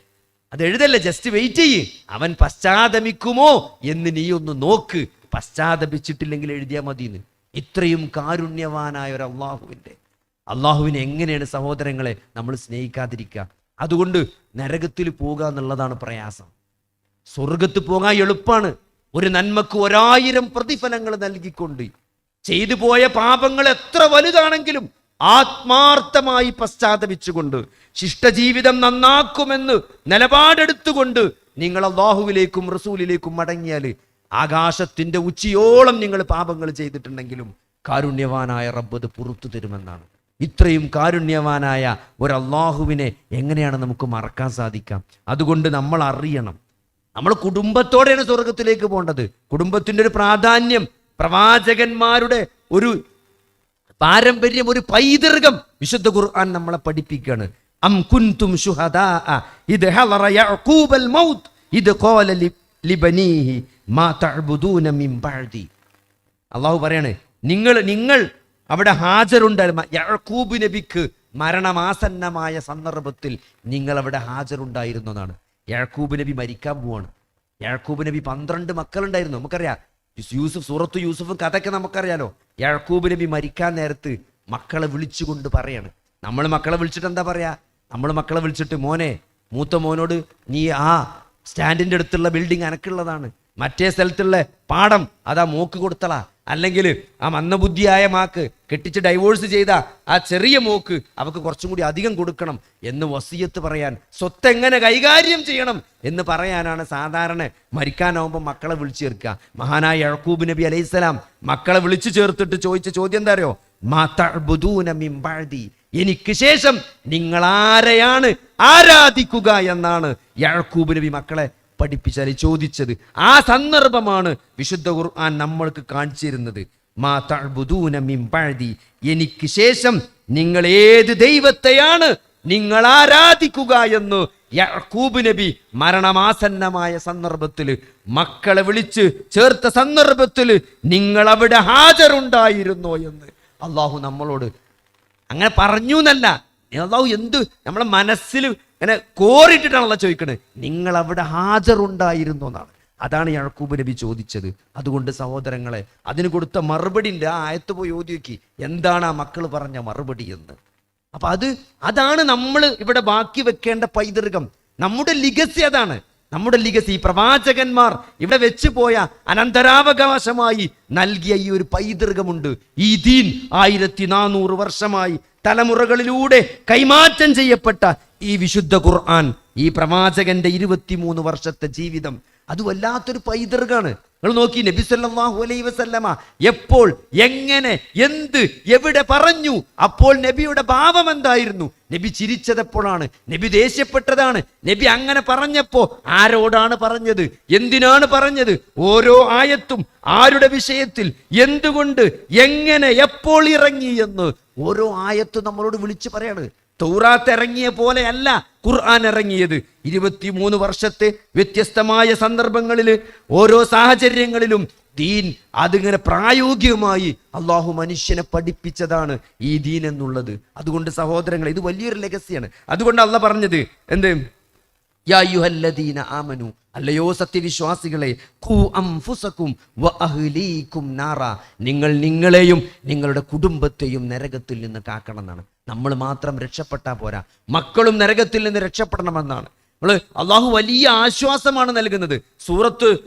അത് എഴുതല്ലേ? ജസ്റ്റ് വെയിറ്റ് ചെയ്യ്. അവൻ പശ്ചാത്തപിക്കുമോ എന്ന് നീ ഒന്ന് നോക്ക്. പശ്ചാത്തപിച്ചിട്ടില്ലെങ്കിൽ എഴുതിയാൽ മതിയെന്ന്. ഇത്രയും കാരുണ്യവാനായ ഒരു അള്ളാഹുവിന്റെ അള്ളാഹുവിനെ എങ്ങനെയാണ് സഹോദരങ്ങളെ നമ്മൾ സ്നേഹിക്കാതിരിക്കുക? അതുകൊണ്ട് നരകത്തിൽ പോകുക എന്നുള്ളതാണ് പ്രയാസം. സ്വർഗത്ത് പോകാൻ എളുപ്പമാണ് ഒരു നന്മക്ക് ഒരായിരം പ്രതിഫലങ്ങൾ നൽകിക്കൊണ്ട് ചെയ്തു പോയ പാപങ്ങൾ എത്ര വലുതാണെങ്കിലും ആത്മാർത്ഥമായി പശ്ചാത്തപിച്ചുകൊണ്ട് ശിഷ്ടജീവിതം നന്നാക്കുമെന്ന് നിലപാടെടുത്തുകൊണ്ട് നിങ്ങൾ അള്ളാഹുവിലേക്കും റസൂലിലേക്കും മടങ്ങിയാൽ ആകാശത്തിന്റെ ഉച്ചയോളം നിങ്ങൾ പാപങ്ങൾ ചെയ്തിട്ടുണ്ടെങ്കിലും കാരുണ്യവാനായ റബ്ബ് അത് പുറത്തു തരുമെന്നാണ്. ഇത്രയും കാരുണ്യവാനായ ഒരു അള്ളാഹുവിനെ എങ്ങനെയാണ് നമുക്ക് മറക്കാൻ സാധിക്കാം? അതുകൊണ്ട് നമ്മൾ അറിയണം. നമ്മൾ കുടുംബത്തോടെയാണ് സ്വർഗത്തിലേക്ക് പോകേണ്ടത്. കുടുംബത്തിന്റെ ഒരു പ്രാധാന്യം പ്രവാചകന്മാരുടെ ഒരു പാരമ്പര്യം ഒരു പൈതൃകം. വിശുദ്ധ ഖുർആൻ നമ്മളെ പഠിപ്പിക്കുകയാണ്. അം കുന്തും ശുഹദാ ഇത് ഹളറ യഅഖൂബൽ മൗത്ത് ഇത് ഖാല ലിബനീഹി മാ തഅബുദൂന മിൻ ബഅദി. അള്ളാഹു പറയാണ് നിങ്ങൾ നിങ്ങൾ അവിടെ ഹാജരുണ്ടായിരുന്നു യഴക്കൂബ് നബിക്ക് മരണമാസന്നമായ സന്ദർഭത്തിൽ നിങ്ങൾ അവിടെ ഹാജരുണ്ടായിരുന്നു എന്നാണ്. യഴക്കൂബ് നബി മരിക്കാൻ പോവാണ്. യഴക്കൂബ് നബി പന്ത്രണ്ട് മക്കളുണ്ടായിരുന്നു. നമുക്കറിയാം യൂസുഫ് സൂറത്ത് യൂസുഫും കഥയൊക്കെ നമുക്കറിയാലോ. യഴക്കൂബ് നബി മരിക്കാൻ നേരത്ത് മക്കളെ വിളിച്ചുകൊണ്ട് പറയാണ്. നമ്മൾ മക്കളെ വിളിച്ചിട്ട് എന്താ പറയാ? നമ്മൾ മക്കളെ വിളിച്ചിട്ട് മോനെ മൂത്ത മോനോട് നീ ആ സ്റ്റാൻഡിന്റെ അടുത്തുള്ള ബിൽഡിംഗ് അനക്കുള്ളതാണ്. മറ്റേ സ്ഥലത്തുള്ള പാടം അതാ മൂക്ക് കൊടുത്തളാ. അല്ലെങ്കിൽ ആ മന്ദബുദ്ധിയായ മാക്ക് കെട്ടിച്ച് ഡൈവോഴ്സ് ചെയ്ത ആ ചെറിയ മോക്ക് അവക്ക് കുറച്ചും കൂടി അധികം കൊടുക്കണം എന്ന് വസീയത്ത് പറയാൻ സ്വത്ത് എങ്ങനെ കൈകാര്യം ചെയ്യണം എന്ന് പറയാനാണ് സാധാരണ മരിക്കാനാവുമ്പോൾ മക്കളെ വിളിച്ചു ചേർക്കുക. മഹാനായ യഴക്കൂബ് നബി അലൈഹിസ്സലാം മക്കളെ വിളിച്ചു ചേർത്തിട്ട് ചോദിച്ച ചോദ്യം എന്താ അറിയോ? മിൻ ബഅദി?" എനിക്ക് ശേഷം നിങ്ങൾ ആരെയാണ് ആരാധിക്കുക എന്നാണ് യഴക്കൂബ് നബി മക്കളെ പഠിപ്പിച്ചാൽ ചോദിച്ചത്. ആ സന്ദർഭമാണ് വിശുദ്ധ ഖുർആൻ നമ്മൾക്ക് കാണിച്ചു തരുന്നത് മാ തഅ്ബുദൂന മിൻ ബഅദി. എനിക്ക് ശേഷം നിങ്ങൾ ഏത് ദൈവത്തെയാണ് നിങ്ങൾ ആരാധിക്കുക എന്ന് യഹൂബ് നബി മരണമാസന്നമായ സന്ദർഭത്തിൽ മക്കളെ വിളിച്ച് ചേർത്ത സന്ദർഭത്തിൽ നിങ്ങൾ അവിടെ ഹാജരുണ്ടായിരുന്നോ എന്ന് അള്ളാഹു നമ്മളോട് അങ്ങനെ പറഞ്ഞു എന്നല്ല അള്ളാഹു എന്ത് നമ്മളെ മനസ്സിൽ ഇങ്ങനെ കോറിയിട്ടിട്ടാണല്ലോ ചോദിക്കണത് നിങ്ങൾ അവിടെ ഹാജറുണ്ടായിരുന്നു എന്നാണ്. അതാണ് യഴക്കൂബ് നബി ചോദിച്ചത്. അതുകൊണ്ട് സഹോദരങ്ങളെ അതിന് കൊടുത്ത മറുപടി ഉണ്ട് ആ ആയത്ത് പോയി ഓതി നോക്കി. എന്താണ് ആ മക്കൾ പറഞ്ഞ മറുപടി എന്ന്? അപ്പൊ അത് അതാണ് നമ്മൾ ഇവിടെ ബാക്കി വെക്കേണ്ട പൈതൃകം. നമ്മുടെ ലിഗസി അതാണ്. നമ്മുടെ ലിഗസി പ്രവാചകന്മാർ ഇവിടെ വെച്ച് പോയ അനന്തരാവകാശമായി നൽകിയ ഈ ഒരു പൈതൃകമുണ്ട്. ഈ ദീൻ ആയിരത്തി നാനൂറ് വർഷമായി തലമുറകളിലൂടെ കൈമാറ്റം ചെയ്യപ്പെട്ട ഈ വിശുദ്ധ ഖുർആൻ ഈ പ്രവാചകന്റെ ഇരുപത്തിമൂന്ന് വർഷത്തെ ജീവിതം അത് വല്ലാത്തൊരു പൈതൃകാണ്. നിങ്ങൾ നോക്കി നബി സല്ലാഹു അലൈ വസല്ലമ എപ്പോൾ എങ്ങനെ എന്ത് എവിടെ പറഞ്ഞു അപ്പോൾ നബിയുടെ ഭാവം എന്തായിരുന്നു? നബി ചിരിച്ചതെപ്പോഴാണ്? നബി ദേഷ്യപ്പെട്ടതാണ്? നബി അങ്ങനെ പറഞ്ഞപ്പോ ആരോടാണ് പറഞ്ഞത്? എന്തിനാണ് പറഞ്ഞത്? ഓരോ ആയത്തും ആരുടെ വിഷയത്തിൽ എന്തുകൊണ്ട് എങ്ങനെ എപ്പോൾ ഇറങ്ങി എന്ന് ഓരോ ആയത്തും നമ്മളോട് വിളിച്ചു പറയാണ്. തൗറാത്ത് ഇറങ്ങിയ പോലെയല്ല ഖുർആൻ ഇറങ്ങിയത്. ഇരുപത്തിമൂന്ന് വർഷത്തെ വ്യത്യസ്തമായ സന്ദർഭങ്ങളിൽ ഓരോ സാഹചര്യങ്ങളിലും ദീൻ അതിങ്ങനെ പ്രായോഗികമായി അള്ളാഹു മനുഷ്യനെ പഠിപ്പിച്ചതാണ് ഈ ദീൻ എന്നുള്ളത്. അതുകൊണ്ട് സഹോദരങ്ങൾ ഇത് വലിയൊരു ലെഗസിയാണ് അതുകൊണ്ട് അല്ല പറഞ്ഞത് എന്ത്? ആമനു. അല്ലയോ സത്യവിശ്വാസികളെ വ നാറ. നിങ്ങൾ നിങ്ങളെയും നിങ്ങളുടെ കുടുംബത്തെയും നരകത്തിൽ നിന്ന് കാക്കണം എന്നാണ് നമ്മൾ മാത്രം രക്ഷപ്പെട്ടാൽ പോരാ. മക്കളും നരകത്തിൽ നിന്ന് രക്ഷപ്പെടണമെന്നാണ്. നമ്മൾ അള്ളാഹു വലിയ ആശ്വാസമാണ് നൽകുന്നത്. സൂറത്ത്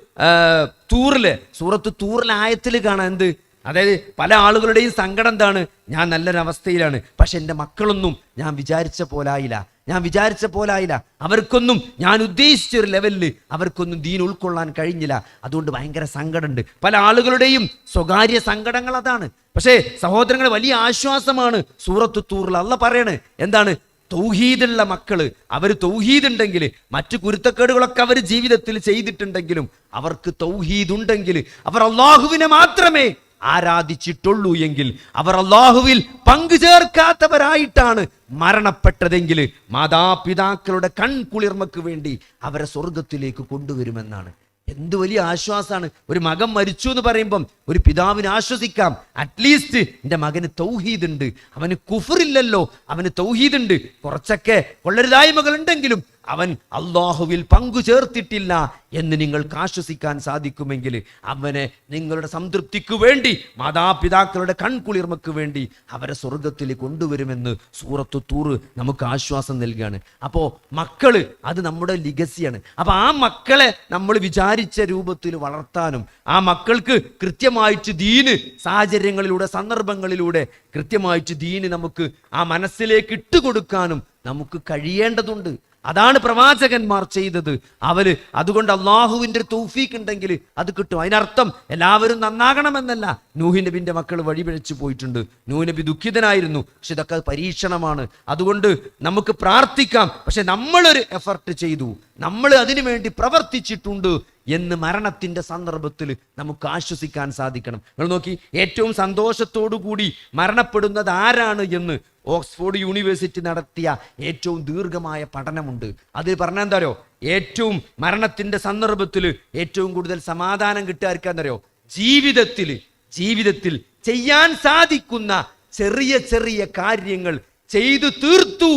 തൂറിൽ സൂറത്ത് തൂറിലെ ആയത്തിൽ കാണാൻ എന്ത്? അതായത് പല ആളുകളുടെയും സങ്കടം എന്താണ്? ഞാൻ നല്ലൊരവസ്ഥയിലാണ്. പക്ഷെ എന്റെ മക്കളൊന്നും ഞാൻ വിചാരിച്ച പോലായില്ല. ഞാൻ വിചാരിച്ച പോലായില്ല. അവർക്കൊന്നും ഞാൻ ഉദ്ദേശിച്ച ഒരു ലെവലിൽ അവർക്കൊന്നും ദീൻ ഉൾക്കൊള്ളാൻ കഴിഞ്ഞില്ല. അതുകൊണ്ട് ഭയങ്കര സങ്കടമുണ്ട്. പല ആളുകളുടെയും സ്വകാര്യ സങ്കടങ്ങൾ അതാണ്. പക്ഷേ സഹോദരങ്ങളെ വലിയ ആശ്വാസമാണ് സൂറത്ത് തൂറിൽ അല്ല പറയണ്. എന്താണ്? തൗഹീദുള്ള മക്കൾ. അവർ തൗഹീദ് ഉണ്ടെങ്കിൽ മറ്റു കുരുത്തക്കേടുകളൊക്കെ അവർ ജീവിതത്തിൽ ചെയ്തിട്ടുണ്ടെങ്കിലും അവർക്ക് തൗഹീദ് ഉണ്ടെങ്കിൽ അവർ അള്ളാഹുവിനെ മാത്രമേ ആരാധിച്ചിട്ടുള്ളൂ എങ്കിൽ അവർ അള്ളാഹുവിൽ പങ്കു ചേർക്കാത്തവരായിട്ടാണ് മരണപ്പെട്ടതെങ്കിൽ മാതാപിതാക്കളുടെ കൺകുളിർമക്ക് വേണ്ടി അവരെ സ്വർഗത്തിലേക്ക് കൊണ്ടുവരുമെന്നാണ്. എന്ത് വലിയ ആശ്വാസമാണ് ഒരു മകൻ മരിച്ചു എന്ന് പറയുമ്പം ഒരു പിതാവിന് ആശ്വസിക്കാം. അറ്റ്ലീസ്റ്റ് എന്റെ മകന് തൗഹീദ് ഉണ്ട്. അവന് കുഫറില്ലല്ലോ. അവന് തൗഹീദ് ഉണ്ട്. കുറച്ചൊക്കെ കൊള്ളരുതായ്മകൾ ഉണ്ടെങ്കിലും അവൻ അള്ളാഹുവിൽ പങ്കു ചേർത്തിട്ടില്ല എന്ന് നിങ്ങൾക്ക് ആശ്വസിക്കാൻ സാധിക്കുമെങ്കിൽ അവനെ നിങ്ങളുടെ സംതൃപ്തിക്ക് വേണ്ടി മാതാപിതാക്കളുടെ കൺകുളിർമക്ക് വേണ്ടി അവരെ സ്വർഗത്തിൽ കൊണ്ടുവരുമെന്ന് സൂറത്തു തൂറ് നമുക്ക് ആശ്വാസം നൽകുകയാണ്. അപ്പോൾ മക്കൾ അത് നമ്മുടെ ലിഗസിയാണ്. അപ്പോൾ ആ മക്കളെ നമ്മൾ വിചാരിച്ച രൂപത്തിൽ വളർത്താനും ആ മക്കൾക്ക് കൃത്യമായിട്ട് ദീന് സാഹചര്യങ്ങളിലൂടെ സന്ദർഭങ്ങളിലൂടെ കൃത്യമായിട്ട് ദീന് നമുക്ക് ആ മനസ്സിലേക്ക് ഇട്ടുകൊടുക്കാനും നമുക്ക് കഴിയേണ്ടതുണ്ട്. അതാണ് പ്രവാചകന്മാർ ചെയ്തത്. അവർ അതുകൊണ്ട് അള്ളാഹുവിന്റെ ഒരു തൗഫീക്ക് ഉണ്ടെങ്കിൽ അത് കിട്ടും. അതിനർത്ഥം എല്ലാവരും നന്നാകണമെന്നല്ല. നൂഹി നബിന്റെ മക്കൾ വഴിപിഴച്ചു പോയിട്ടുണ്ട്. നൂഹ് നബി ദുഃഖിതനായിരുന്നു. പക്ഷെ ഇതൊക്കെ പരീക്ഷണമാണ്. അതുകൊണ്ട് നമുക്ക് പ്രാർത്ഥിക്കാം. പക്ഷെ നമ്മളൊരു എഫർട്ട് ചെയ്തു. നമ്മൾ അതിനു വേണ്ടി പ്രവർത്തിച്ചിട്ടുണ്ട്. എന്ന് മരണത്തിന്റെ സന്ദർഭത്തിൽ നമുക്ക് ആശ്വസിക്കാൻ സാധിക്കണം. നിങ്ങൾ നോക്കി ഏറ്റവും സന്തോഷത്തോടു കൂടി മരണപ്പെടുന്നത് ആരാണ് എന്ന് ഓക്സ്ഫോർഡ് യൂണിവേഴ്സിറ്റി നടത്തിയ ഏറ്റവും ദീർഘമായ പഠനമുണ്ട്. അത് പറഞ്ഞാൽ എന്താരോ ഏറ്റവും മരണത്തിന്റെ സന്ദർഭത്തിൽ ഏറ്റവും കൂടുതൽ സമാധാനം കിട്ടുക ജീവിതത്തിൽ ജീവിതത്തിൽ ചെയ്യാൻ സാധിക്കുന്ന ചെറിയ ചെറിയ കാര്യങ്ങൾ ചെയ്തു തീർത്തു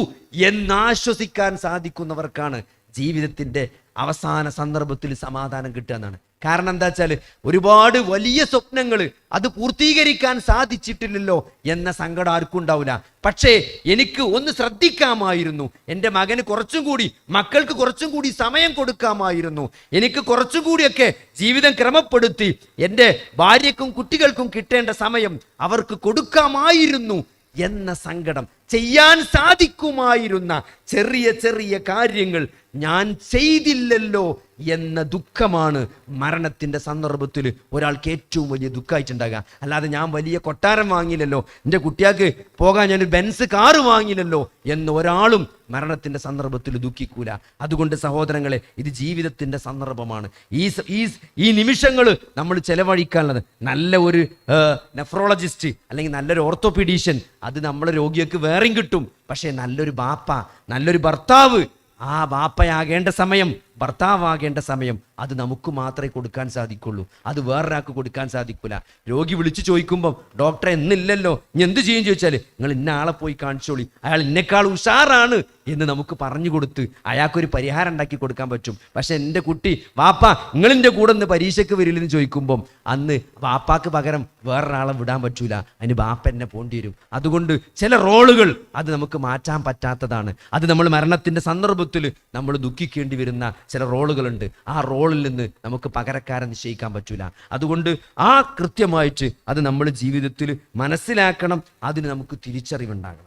എന്നാശ്വസിക്കാൻ സാധിക്കുന്നവർക്കാണ് ജീവിതത്തിന്റെ അവസാന സന്ദർഭത്തിൽ സമാധാനം കിട്ടുക എന്നാണ്. കാരണം എന്താ വെച്ചാൽ ഒരുപാട് വലിയ സ്വപ്നങ്ങൾ അത് പൂർത്തീകരിക്കാൻ സാധിച്ചിട്ടില്ലല്ലോ എന്ന സങ്കടം ആർക്കും ഉണ്ടാവില്ല. പക്ഷേ എനിക്ക് ഒന്ന് ശ്രദ്ധിക്കാമായിരുന്നു. എന്റെ മകന് കുറച്ചും കൂടി മക്കൾക്ക് കുറച്ചും കൂടി സമയം കൊടുക്കാമായിരുന്നു. എനിക്ക് കുറച്ചും കൂടിയൊക്കെ ജീവിതം ക്രമപ്പെടുത്തി എന്റെ ഭാര്യക്കും കുട്ടികൾക്കും കിട്ടേണ്ട സമയം അവർക്ക് കൊടുക്കാമായിരുന്നു എന്ന സങ്കടം. ചെയ്യാൻ സാധിക്കുമായിരുന്ന ചെറിയ ചെറിയ കാര്യങ്ങൾ ഞാൻ ചെയ്തില്ലല്ലോ എന്ന ദുഃഖമാണ് മരണത്തിന്റെ സന്ദർഭത്തിൽ ഒരാൾക്ക് ഏറ്റവും വലിയ ദുഃഖമായിട്ടുണ്ടാകുക. അല്ലാതെ ഞാൻ വലിയ കൊട്ടാരം വാങ്ങിയില്ലല്ലോ. എന്റെ കുട്ടിയാൾക്ക് പോകാൻ ഞാൻ ബെൻസ് കാറ് വാങ്ങിയില്ലല്ലോ എന്ന് ഒരാളും മരണത്തിന്റെ സന്ദർഭത്തിൽ ദുഃഖിക്കൂല. അതുകൊണ്ട് സഹോദരങ്ങളെ ഇത് ജീവിതത്തിന്റെ സന്ദർഭമാണ്. ഈ ഈ ഈ നിമിഷങ്ങൾ നമ്മൾ ചെലവഴിക്കാനുള്ളത് നല്ല ഒരു നെഫ്രോളജിസ്റ്റ് അല്ലെങ്കിൽ നല്ലൊരു ഓർത്തോപീഡീഷ്യൻ അത് നമ്മളെ രോഗികൾക്ക് വേറെയും കിട്ടും. പക്ഷേ നല്ലൊരു ബാപ്പ നല്ലൊരു ഭർത്താവ് ആ വാപ്പയാകേണ്ട സമയം ഭർത്താവാകേണ്ട സമയം അത് നമുക്ക് മാത്രമേ കൊടുക്കാൻ സാധിക്കുള്ളൂ. അത് വേറൊരാൾക്ക് കൊടുക്കാൻ സാധിക്കില്ല രോഗി വിളിച്ചു ചോദിക്കുമ്പം ഡോക്ടറെ എന്നില്ലല്ലോ ഇനി എന്ത് ചെയ്യും? ചോദിച്ചാൽ നിങ്ങൾ ഇന്ന ആളെ പോയി കാണിച്ചോളി. അയാൾ ഇന്നേക്കാൾ ഉഷാറാണ്. എന്ന് നമുക്ക് പറഞ്ഞു കൊടുത്ത് അയാൾക്കൊരു പരിഹാരം ഉണ്ടാക്കി കൊടുക്കാൻ പറ്റും. പക്ഷെ എന്റെ കുട്ടി വാപ്പ നിങ്ങളിന്റെ കൂടെ ഒന്ന് പരീക്ഷയ്ക്ക് വരില്ലെന്ന് ചോദിക്കുമ്പം അന്ന് വാപ്പാക്ക് പകരം വേറൊരാളെ വിടാൻ പറ്റൂല. അതിന് ബാപ്പ എന്നെ പോണ്ടി വരും. അതുകൊണ്ട് ചില റോളുകൾ അത് നമുക്ക് മാറ്റാൻ പറ്റാത്തതാണ്. അത് നമ്മൾ മരണത്തിന്റെ സന്ദർഭത്തിൽ നമ്മൾ ദുഃഖിക്കേണ്ടി വരുന്ന ചില റോളുകളുണ്ട്. ആ റോളിൽ നിന്ന് നമുക്ക് പകരക്കാരെ നിശ്ചയിക്കാൻ പറ്റൂല. അതുകൊണ്ട് ആ കൃത്യമായിട്ട് അത് നമ്മൾ ജീവിതത്തിൽ മനസ്സിലാക്കണം അതിന് നമുക്ക് തിരിച്ചറിവുണ്ടാകണം.